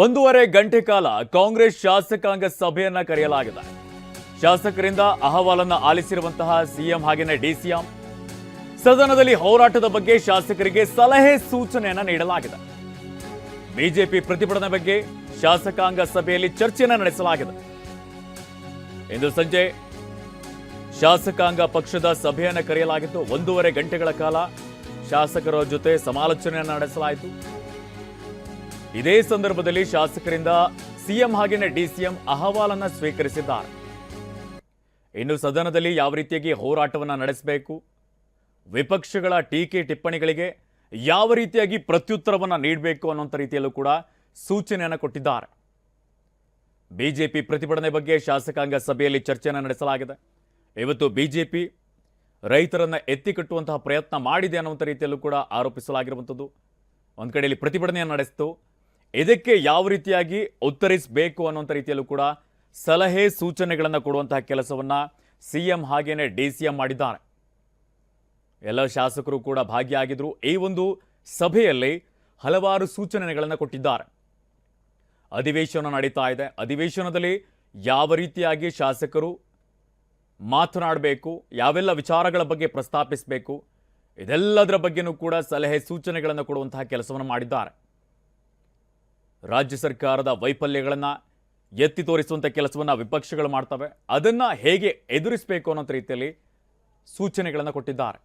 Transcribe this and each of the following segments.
ಒಂದೂವರೆ ಗಂಟೆ ಕಾಲ ಕಾಂಗ್ರೆಸ್ ಶಾಸಕಾಂಗ ಸಭೆಯನ್ನ ಕರೆಯಲಾಗಿದೆ. ಶಾಸಕರಿಂದ ಅಹವಾಲನ್ನ ಆಲಿಸಿರುವಂತಹ ಸಿಎಂ ಹಾಗೆಯೇ ಡಿಸಿಎಂ ಸದನದಲ್ಲಿ ಹೋರಾಟದ ಬಗ್ಗೆ ಶಾಸಕರಿಗೆ ಸಲಹೆ ಸೂಚನೆಯನ್ನ ನೀಡಲಾಗಿದೆ. ಬಿಜೆಪಿ ಪ್ರತಿಭಟನೆ ಬಗ್ಗೆ ಶಾಸಕಾಂಗ ಸಭೆಯಲ್ಲಿ ಚರ್ಚೆಯನ್ನ ನಡೆಸಲಾಗಿದೆ. ಇಂದು ಸಂಜೆ ಶಾಸಕಾಂಗ ಪಕ್ಷದ ಸಭೆಯನ್ನ ಕರೆಯಲಾಗಿತ್ತು ಒಂದೂವರೆ ಗಂಟೆಗಳ ಕಾಲ ಶಾಸಕರ ಜೊತೆ ಸಮಾಲೋಚನೆಯನ್ನು ನಡೆಸಲಾಯಿತು. ಇದೇ ಸಂದರ್ಭದಲ್ಲಿ ಶಾಸಕರಿಂದ ಸಿಎಂ ಹಾಗೆಯೇ ಡಿಸಿಎಂ ಅಹವಾಲನ್ನ ಸ್ವೀಕರಿಸಿದ್ದಾರೆ. ಇನ್ನು ಸದನದಲ್ಲಿ ಯಾವ ರೀತಿಯಾಗಿ ಹೋರಾಟವನ್ನು ನಡೆಸಬೇಕು? ವಿಪಕ್ಷಗಳ ಟೀಕೆ ಟಿಪ್ಪಣಿಗಳಿಗೆ ಯಾವ ರೀತಿಯಾಗಿ ಪ್ರತ್ಯುತ್ತರವನ್ನು ನೀಡಬೇಕು ಅನ್ನುವಂಥ ರೀತಿಯಲ್ಲೂ ಕೂಡ ಸೂಚನೆಯನ್ನು ಕೊಟ್ಟಿದ್ದಾರೆ. ಬಿಜೆಪಿ ಪ್ರತಿಭಟನೆ ಬಗ್ಗೆ ಶಾಸಕಾಂಗ ಸಭೆಯಲ್ಲಿ ಚರ್ಚೆಯನ್ನು ನಡೆಸಲಾಗಿದೆ. ಇವತ್ತು ಬಿಜೆಪಿ ರೈತರನ್ನು ಎತ್ತಿಕಟ್ಟುವಂತಹ ಪ್ರಯತ್ನ ಮಾಡಿದೆ ಅನ್ನುವಂಥ ರೀತಿಯಲ್ಲೂ ಕೂಡ ಆರೋಪಿಸಲಾಗಿರುವಂಥದ್ದು. ಒಂದು ಕಡೆಯಲ್ಲಿ ಪ್ರತಿಭಟನೆಯನ್ನು ನಡೆಸಿತು ಇದಕ್ಕೆ ಯಾವ ರೀತಿಯಾಗಿ ಉತ್ತರಿಸಬೇಕು ಅನ್ನುವಂಥ ರೀತಿಯಲ್ಲೂ ಕೂಡ ಸಲಹೆ ಸೂಚನೆಗಳನ್ನು ಕೊಡುವಂತಹ ಕೆಲಸವನ್ನ ಸಿಎಂ ಹಾಗೇನೆ ಡಿ ಸಿ ಎಂ ಮಾಡಿದ್ದಾರೆ. ಎಲ್ಲ ಶಾಸಕರು ಕೂಡ ಭಾಗಿಯಾಗಿದ್ರು. ಈ ಒಂದು ಸಭೆಯಲ್ಲಿ ಹಲವಾರು ಸೂಚನೆಗಳನ್ನು ಕೊಟ್ಟಿದ್ದಾರೆ. ಅಧಿವೇಶನ ನಡೀತಾ ಇದೆ. ಅಧಿವೇಶನದಲ್ಲಿ ಯಾವ ರೀತಿಯಾಗಿ ಶಾಸಕರು ಮಾತನಾಡಬೇಕು, ಯಾವೆಲ್ಲ ವಿಚಾರಗಳ ಬಗ್ಗೆ ಪ್ರಸ್ತಾಪಿಸಬೇಕು, ಇದೆಲ್ಲದರ ಬಗ್ಗೆನೂ ಕೂಡ ಸಲಹೆ ಸೂಚನೆಗಳನ್ನು ಕೊಡುವಂತಹ ಕೆಲಸವನ್ನು ಮಾಡಿದ್ದಾರೆ. ರಾಜ್ಯ ಸರ್ಕಾರದ ವೈಫಲ್ಯಗಳನ್ನು ಎತ್ತಿ ತೋರಿಸುವಂಥ ಕೆಲಸವನ್ನು ವಿಪಕ್ಷಗಳು ಮಾಡ್ತವೆ. ಅದನ್ನು ಹೇಗೆ ಎದುರಿಸಬೇಕು ಅನ್ನೋ ರೀತಿಯಲ್ಲಿ ಸೂಚನೆಗಳನ್ನು ಕೊಟ್ಟಿದ್ದಾರೆ.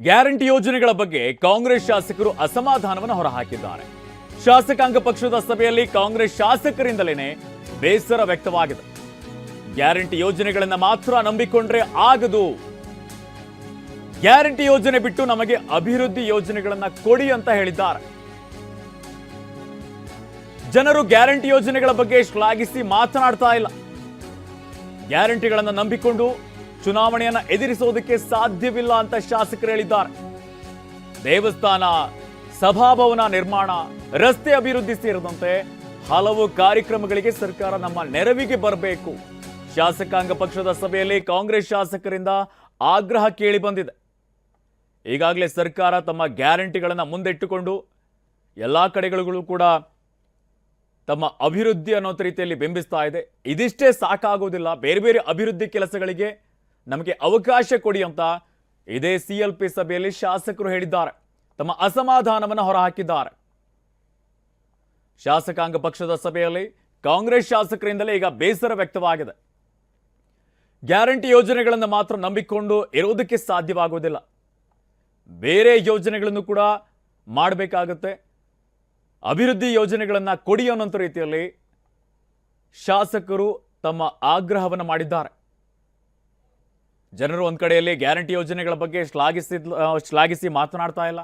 ಗ್ಯಾರಂಟಿ ಯೋಜನೆಗಳ ಬಗ್ಗೆ ಕಾಂಗ್ರೆಸ್ ಶಾಸಕರು ಅಸಮಾಧಾನವನ್ನು ಹೊರಹಾಕಿದ್ದಾರೆ. ಶಾಸಕಾಂಗ ಪಕ್ಷದ ಸಭೆಯಲ್ಲಿ ಕಾಂಗ್ರೆಸ್ ಶಾಸಕರಿಂದಲೇ ಬೇಸರ ವ್ಯಕ್ತವಾಗಿದೆ. ಗ್ಯಾರಂಟಿ ಯೋಜನೆಗಳನ್ನು ಮಾತ್ರ ನಂಬಿಕೊಂಡ್ರೆ ಆಗದು. ಗ್ಯಾರಂಟಿ ಯೋಜನೆ ಬಿಟ್ಟು ನಮಗೆ ಅಭಿವೃದ್ಧಿ ಯೋಜನೆಗಳನ್ನ ಕೊಡಿ ಅಂತ ಹೇಳಿದ್ದಾರೆ. ಜನರು ಗ್ಯಾರಂಟಿ ಯೋಜನೆಗಳ ಬಗ್ಗೆ ಶ್ಲಾಘಿಸಿ ಮಾತನಾಡ್ತಾ ಇಲ್ಲ. ಗ್ಯಾರಂಟಿಗಳನ್ನ ನಂಬಿಕೊಂಡು ಚುನಾವಣೆಯನ್ನ ಎದುರಿಸೋದಕ್ಕೆ ಸಾಧ್ಯವಿಲ್ಲ ಅಂತ ಶಾಸಕರು ಹೇಳಿದ್ದಾರೆ. ದೇವಸ್ಥಾನ, ಸಭಾಭವನ ನಿರ್ಮಾಣ, ರಸ್ತೆ ಅಭಿವೃದ್ಧಿ ಸೇರಿದಂತೆ ಹಲವು ಕಾರ್ಯಕ್ರಮಗಳಿಗೆ ಸರ್ಕಾರ ನಮ್ಮ ನೆರವಿಗೆ ಬರಬೇಕು. ಶಾಸಕಾಂಗ ಪಕ್ಷದ ಸಭೆಯಲ್ಲಿ ಕಾಂಗ್ರೆಸ್ ಶಾಸಕರಿಂದ ಆಗ್ರಹ ಕೇಳಿ ಬಂದಿದೆ. ಈಗಾಗಲೇ ಸರ್ಕಾರ ತಮ್ಮ ಗ್ಯಾರಂಟಿಗಳನ್ನು ಮುಂದಿಟ್ಟುಕೊಂಡು ಎಲ್ಲ ಕಡೆಗಳಿಗೂ ಕೂಡ ತಮ್ಮ ಅಭಿವೃದ್ಧಿ ಅನ್ನೋ ರೀತಿಯಲ್ಲಿ ಬಿಂಬಿಸ್ತಾ ಇದೆ. ಇದಿಷ್ಟೇ ಸಾಕಾಗೋದಿಲ್ಲ. ಬೇರೆ ಬೇರೆ ಅಭಿವೃದ್ಧಿ ಕೆಲಸಗಳಿಗೆ ನಮಗೆ ಅವಕಾಶ ಕೊಡಿ ಅಂತ ಇದೇ ಸಿ ಎಲ್ ಪಿ ಸಭೆಯಲ್ಲಿ ಶಾಸಕರು ಹೇಳಿದ್ದಾರೆ. ತಮ್ಮ ಅಸಮಾಧಾನವನ್ನು ಹೊರಹಾಕಿದ್ದಾರೆ. ಶಾಸಕಾಂಗ ಪಕ್ಷದ ಸಭೆಯಲ್ಲಿ ಕಾಂಗ್ರೆಸ್ ಶಾಸಕರಿಂದಲೇ ಈಗ ಬೇಸರ ವ್ಯಕ್ತವಾಗಿದೆ. ಗ್ಯಾರಂಟಿ ಯೋಜನೆಗಳನ್ನು ಮಾತ್ರ ನಂಬಿಕೊಂಡು ಇರೋದಕ್ಕೆ ಸಾಧ್ಯವಾಗುವುದಿಲ್ಲ ಬೇರೆ ಯೋಜನೆಗಳನ್ನು ಕೂಡ ಮಾಡಬೇಕಾಗತ್ತೆ. ಅಭಿವೃದ್ಧಿ ಯೋಜನೆಗಳನ್ನು ಕೊಡಿ ಅನ್ನೋಂಥ ರೀತಿಯಲ್ಲಿ ಶಾಸಕರು ತಮ್ಮ ಆಗ್ರಹವನ್ನು ಮಾಡಿದ್ದಾರೆ. ಜನರು ಒಂದು ಕಡೆಯಲ್ಲಿ ಗ್ಯಾರಂಟಿ ಯೋಜನೆಗಳ ಬಗ್ಗೆ ಶ್ಲಾಘಿಸಿ ಶ್ಲಾಘಿಸಿ ಮಾತನಾಡ್ತಾ ಇಲ್ಲ.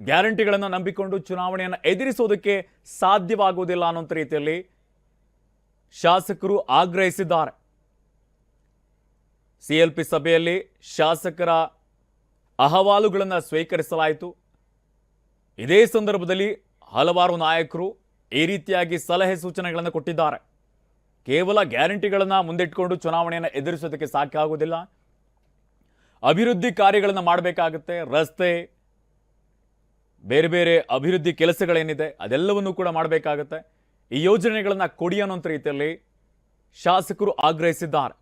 ಗ್ಯಾರಂಟಿಗಳನ್ನು ನಂಬಿಕೊಂಡು ಚುನಾವಣೆಯನ್ನು ಎದುರಿಸೋದಕ್ಕೆ ಸಾಧ್ಯವಾಗುವುದಿಲ್ಲ ಅನ್ನೋಂಥ ರೀತಿಯಲ್ಲಿ ಶಾಸಕರು ಆಗ್ರಹಿಸಿದ್ದಾರೆ. ಸಿಎಲ್ಪಿ ಸಭೆಯಲ್ಲಿ ಶಾಸಕರ ಅಹವಾಲುಗಳನ್ನು ಸ್ವೀಕರಿಸಲಾಯಿತು. ಇದೇ ಸಂದರ್ಭದಲ್ಲಿ ಹಲವಾರು ನಾಯಕರು ಈ ರೀತಿಯಾಗಿ ಸಲಹೆ ಸೂಚನೆಗಳನ್ನು ಕೊಟ್ಟಿದ್ದಾರೆ. ಕೇವಲ ಗ್ಯಾರಂಟಿಗಳನ್ನು ಮುಂದಿಟ್ಕೊಂಡು ಚುನಾವಣೆಯನ್ನು ಎದುರಿಸೋದಕ್ಕೆ ಸಾಕಾಗುವುದಿಲ್ಲ ಅಭಿವೃದ್ಧಿ ಕಾರ್ಯಗಳನ್ನು ಮಾಡಬೇಕಾಗುತ್ತೆ. ರಸ್ತೆ, ಬೇರೆ ಬೇರೆ ಅಭಿವೃದ್ಧಿ ಕೆಲಸಗಳೇನಿದೆ ಅದೆಲ್ಲವನ್ನೂ ಕೂಡ ಮಾಡಬೇಕಾಗುತ್ತೆ. ಈ ಯೋಜನೆಗಳನ್ನು ಕೊಡಿ ಅನ್ನೋಂಥ ರೀತಿಯಲ್ಲಿ ಶಾಸಕರು ಆಗ್ರಹಿಸಿದ್ದಾರೆ.